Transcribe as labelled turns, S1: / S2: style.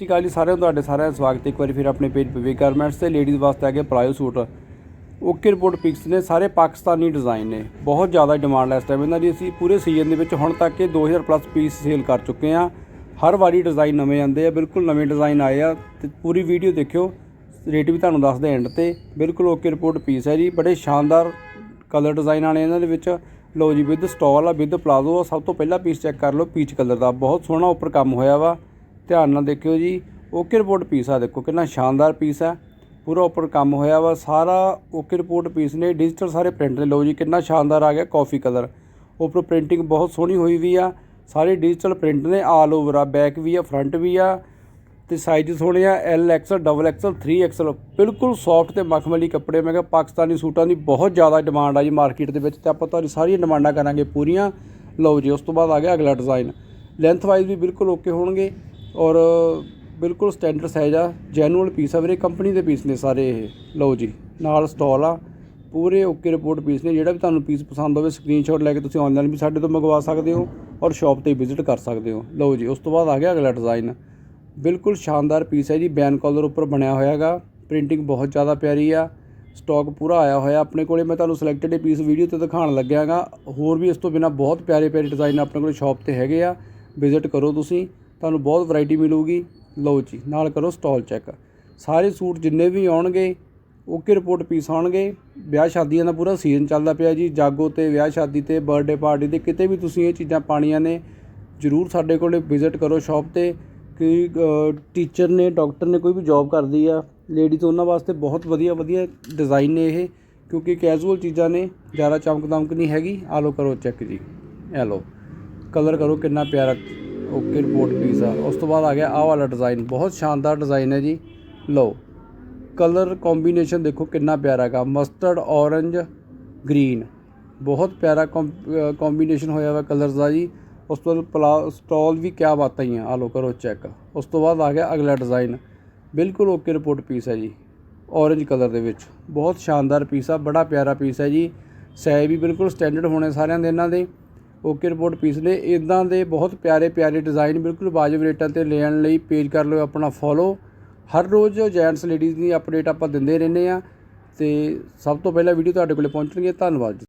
S1: ਸਤਿ ਸ਼੍ਰੀ ਅਕਾਲ ਜੀ ਸਾਰਿਆਂ ਨੂੰ, ਤੁਹਾਡੇ ਸਾਰਿਆਂ ਦਾ ਸਵਾਗਤ ਹੈ। ਇੱਕ ਵਾਰੀ ਫਿਰ ਆਪਣੇ ਪੇਜ ਪਵੇ ਗਾਰਮੈਂਟਸ ਤੇ ਲੇਡੀਜ਼ ਵਾਸਤੇ ਆ ਗਏ ਪਲਾਇਓ ਸੂਟ। ਓਕੇ ਰਿਪੋਰਟ ਪਿਕਸ ਨੇ, ਸਾਰੇ ਪਾਕਿਸਤਾਨੀ ਡਿਜ਼ਾਈਨ ਨੇ। ਬਹੁਤ ਜ਼ਿਆਦਾ ਡਿਮਾਂਡ ਹੈ ਇਸ ਟਾਈਮ ਇਹਨਾਂ ਦੀ। ਅਸੀਂ ਪੂਰੇ ਸੀਜ਼ਨ ਦੇ ਵਿੱਚ ਹੁਣ ਤੱਕ ਇਹ 2000 ਪਲੱਸ ਪੀਸ ਸੇਲ ਕਰ ਚੁੱਕੇ ਆ ਹਰ ਵਾਰੀ ਡਿਜ਼ਾਈਨ ਨਵੇਂ ਆਉਂਦੇ ਆ, ਬਿਲਕੁਲ ਨਵੇਂ ਡਿਜ਼ਾਈਨ ਆਏ ਆ। ਤੇ ਪੂਰੀ ਵੀਡੀਓ ਦੇਖਿਓ ਰੇਟ ਵੀ ਤੁਹਾਨੂੰ ਦੱਸਦੇ ਐਂਡ ਤੇ। ਬਿਲਕੁਲ ਓਕੇ ਰਿਪੋਰਟ ਪੀਸ ਹੈ ਜੀ। ਬੜੇ ਸ਼ਾਨਦਾਰ ਕਲਰ ਡਿਜ਼ਾਈਨ ਆਣੇ ਇਹਨਾਂ ਦੇ ਵਿੱਚ। ਲਓ ਜੀ ਵਿਦ ਸਟਾਲ ਆ ਵਿਦ ਪਲਾਜ਼ੋ ਆ, ਸਭ ਤੋਂ ਪਹਿਲਾ ਪੀਸ ਚੈੱਕ ਕਰ ਲਓ ਪੀਚ ਕਲਰ ਦਾ। ਬਹੁਤ ਸੋਹਣਾ ਉੱਪਰ ਕੰਮ ਹੋਇਆ ਵਾ। ਧਿਆਨ ਨਾਲ ਦੇਖਿਓ ਜੀ ਓਕੇ ਰਿਪੋਰਟ ਪੀਸ ਆ ਦੇਖੋ, ਕਿੰਨਾ ਸ਼ਾਨਦਾਰ ਪੀਸ ਆ। ਪੂਰਾ ਉੱਪਰ ਕੰਮ ਹੋਇਆ ਵਾ, ਸਾਰਾ ਓਕੇ ਰਿਪੋਰਟ ਪੀਸ ਨੇ ਡਿਜੀਟਲ ਸਾਰੇ ਪ੍ਰਿੰਟ ਨੇ। ਲਓ ਜੀ, ਕਿੰਨਾ ਸ਼ਾਨਦਾਰ ਆ ਗਿਆ ਕਾਫੀ ਕਲਰ ਉੱਪਰ ਪ੍ਰਿੰਟਿੰਗ ਬਹੁਤ ਸੋਹਣੀ ਹੋਈ ਵੀ ਆ, ਸਾਰੇ ਡਿਜੀਟਲ ਪ੍ਰਿੰਟ ਨੇ ਆਲ ਓਵਰ ਆ ਬੈਕ ਵੀ ਆ ਫਰੰਟ ਵੀ ਆ, ਤੇ ਸਾਈਜ਼ ਸੋਹਣੇ ਆ L XL double XL 3 XL ਬਿਲਕੁਲ ਸੌਫਟ ਤੇ ਮਖਮਲੀ ਕੱਪੜੇ, ਮੈਂ ਕਿਹਾ ਪਾਕਿਸਤਾਨੀ ਸੂਟਾਂ ਦੀ ਬਹੁਤ ਜ਼ਿਆਦਾ ਡਿਮਾਂਡ ਆ ਜੀ ਮਾਰਕੀਟ ਦੇ ਵਿੱਚ, ਤੇ ਆਪਾਂ ਤੁਹਾਡੀ ਸਾਰੀਆਂ ਡਿਮਾਂਡਾਂ ਕਰਾਂਗੇ ਪੂਰੀਆਂ। ਲਓ ਜੀ, ਉਸ ਤੋਂ ਬਾਅਦ ਆ ਗਿਆ ਅਗਲਾ ਡਿਜ਼ਾਈਨ ਲੈਂਥ ਵਾਈਜ਼ ਵੀ ਬਿਲਕੁਲ ਓਕੇ ਹੋਣਗੇ। ਔਰ ਬਿਲਕੁਲ ਸਟੈਂਡਰਡ ਸਾਈਜ਼ ਆ ਜੈਨੂਅਲ ਪੀਸ ਆ ਵੀਰੇ ਕੰਪਨੀ ਦੇ ਪੀਸ ਨੇ ਸਾਰੇ ਇਹ। ਲਓ ਜੀ, ਨਾਲ ਸਟਾਲ ਆ, ਪੂਰੇ ਓਕੇ ਰਿਪੋਰਟ ਪੀਸ ਨੇ, ਜਿਹੜਾ ਵੀ ਤੁਹਾਨੂੰ ਪੀਸ ਪਸੰਦ ਹੋਵੇ ਸਕਰੀਨਸ਼ਾਟ ਲੈ ਕੇ ਤੁਸੀਂ ਆਨਲਾਈਨ ਵੀ ਸਾਡੇ ਤੋਂ ਮੰਗਵਾ ਸਕਦੇ ਹੋ ਔਰ ਸ਼ਾਪ ਤੇ ਵਿਜ਼ਿਟ ਕਰ ਸਕਦੇ ਹੋ। ਲਓ ਜੀ, ਉਸ ਤੋਂ ਬਾਅਦ ਆ ਗਿਆ ਅਗਲਾ ਡਿਜ਼ਾਈਨ ਬਿਲਕੁਲ ਸ਼ਾਨਦਾਰ ਪੀਸ ਹੈ ਜੀ ਬੈਨ ਕਾਲਰ ਉੱਪਰ ਬਣਿਆ ਹੋਇਆ ਹੈਗਾ ਪ੍ਰਿੰਟਿੰਗ ਬਹੁਤ ਜ਼ਿਆਦਾ ਪਿਆਰੀ ਆ ਸਟਾਕ ਪੂਰਾ ਆਇਆ ਹੋਇਆ। ਆਪਣੇ ਕੋਲੇ ਮੈਂ ਤੁਹਾਨੂੰ ਸਿਲੈਕਟਡ ਪੀਸ ਵੀਡੀਓ ਤੇ ਦਿਖਾਉਣ ਲੱਗਿਆਗਾ ਹੋਰ ਵੀ ਇਸ ਤੋਂ ਬਿਨਾ ਬਹੁਤ ਪਿਆਰੇ ਪਿਆਰੇ ਡਿਜ਼ਾਈਨ ਆਪਣੇ ਕੋਲ ਸ਼ਾਪ ਤੇ ਹੈਗੇ ਆ ਵਿਜ਼ਿਟ ਕਰੋ ਤੁਸੀਂ। ਤੁਹਾਨੂੰ ਬਹੁਤ ਵੈਰਾਈਟੀ ਮਿਲੂਗੀ। ਲਓ ਜੀ, ਨਾਲ ਕਰੋ ਸਟਾਲ ਚੈੱਕ ਸਾਰੇ ਸੂਟ ਜਿੰਨੇ ਵੀ ਆਉਣਗੇ ਓਕੇ ਰਿਪੋਰਟ ਪੀਸ ਆਉਣਗੇ। ਵਿਆਹ ਸ਼ਾਦੀਆਂ ਦਾ ਪੂਰਾ ਸੀਜ਼ਨ ਚੱਲਦਾ ਪਿਆ ਜੀ। ਜਾਗੋ ਤੇ ਵਿਆਹ ਸ਼ਾਦੀ ਤੇ ਬਰਥਡੇ ਪਾਰਟੀ ਤੇ, ਕਿਤੇ ਵੀ ਤੁਸੀਂ ਇਹ ਚੀਜ਼ਾਂ ਪਾਣੀਆਂ ਨੇ, ਜਰੂਰ ਸਾਡੇ ਕੋਲੇ ਵਿਜ਼ਿਟ ਕਰੋ ਸ਼ਾਪ ਤੇ। ਕਿ ਟੀਚਰ ਨੇ ਡਾਕਟਰ ਨੇ ਕੋਈ ਵੀ ਜੌਬ ਕਰਦੀ ਆ ਲੇਡੀ ਤੋਂ ਉਹਨਾਂ ਵਾਸਤੇ ਬਹੁਤ ਵਧੀਆ ਵਧੀਆ ਡਿਜ਼ਾਈਨ ਨੇ ਇਹ। ਕਿਉਂਕਿ ਕੈਜੂਅਲ ਚੀਜ਼ਾਂ ਨੇ, ਜ਼ਿਆਦਾ ਚਮਕ ਦਮਕ ਨਹੀਂ ਹੈਗੀ। ਆ ਲੋ ਕਰੋ ਚੈੱਕ ਜੀ। ਇਹ ਲੋ ਕਲਰ ਕਰੋ ਕਿੰਨਾ ਪਿਆਰਾ। ਓਕੇ ਰਿਪੋਰਟ ਪੀਸ ਆ। ਉਸ ਤੋਂ ਬਾਅਦ ਆ ਗਿਆ ਆਹ ਵਾਲਾ ਡਿਜ਼ਾਈਨ ਬਹੁਤ ਸ਼ਾਨਦਾਰ ਡਿਜ਼ਾਈਨ ਹੈ ਜੀ। ਲਓ ਕਲਰ ਕੰਬੀਨੇਸ਼ਨ ਦੇਖੋ ਕਿੰਨਾ ਪਿਆਰਾ ਹੈਗਾ। ਮਸਟਰਡ ਔਰੰਜ ਗ੍ਰੀਨ ਬਹੁਤ ਪਿਆਰਾ ਕੰਬੀਨੇਸ਼ਨ ਹੋਇਆ ਵਾ ਕਲਰਸ ਦਾ ਜੀ। ਉਸ ਤੋਂ ਬਾਅਦ ਪਲਾ ਸਟਾਲ ਵੀ ਕਿਆ ਬਾਤਾਂ ਹੀ ਆ। ਆ ਲੋ ਕਰੋ ਚੈੱਕ ਉਸ ਤੋਂ ਬਾਅਦ ਆ ਗਿਆ ਅਗਲਾ ਡਿਜ਼ਾਈਨ ਬਿਲਕੁਲ ਓਕੇ ਰਿਪੋਰਟ ਪੀਸ ਹੈ ਜੀ। ਔਰੰਜ ਕਲਰ ਦੇ ਵਿੱਚ। ਬਹੁਤ ਸ਼ਾਨਦਾਰ ਪੀਸ ਆ। ਬੜਾ ਪਿਆਰਾ ਪੀਸ ਹੈ ਜੀ। ਸੈ ਵੀ ਬਿਲਕੁਲ ਸਟੈਂਡਰਡ ਹੋਣੇ ਸਾਰਿਆਂ ਦੇ ਇਹਨਾਂ ਦੇ। ਓਕੇ ਰਿਪੋਰਟ ਪੀਸ ਨੇ ਇਦਾਂ ਦੇ ਬਹੁਤ ਪਿਆਰੇ ਪਿਆਰੇ ਡਿਜ਼ਾਈਨ ਬਿਲਕੁਲ ਵਾਜਬ ਰੇਟਾਂ ਤੇ ਲੈਣ ਲਈ ਪੇਜ ਕਰ ਲਓ ਆਪਣਾ ਫੋਲੋ ਹਰ ਰੋਜ਼ ਜੈਂਟਸ ਲੇਡੀਜ਼ ਦੀ ਅਪਡੇਟ ਆਪਾਂ ਦਿੰਦੇ ਰਹਿੰਦੇ ਆ ਤੇ ਸਭ ਤੋਂ ਪਹਿਲਾਂ ਵੀਡੀਓ ਤੁਹਾਡੇ ਕੋਲੇ ਪਹੁੰਚਣਗੇ। ਧੰਨਵਾਦ ਜੀ।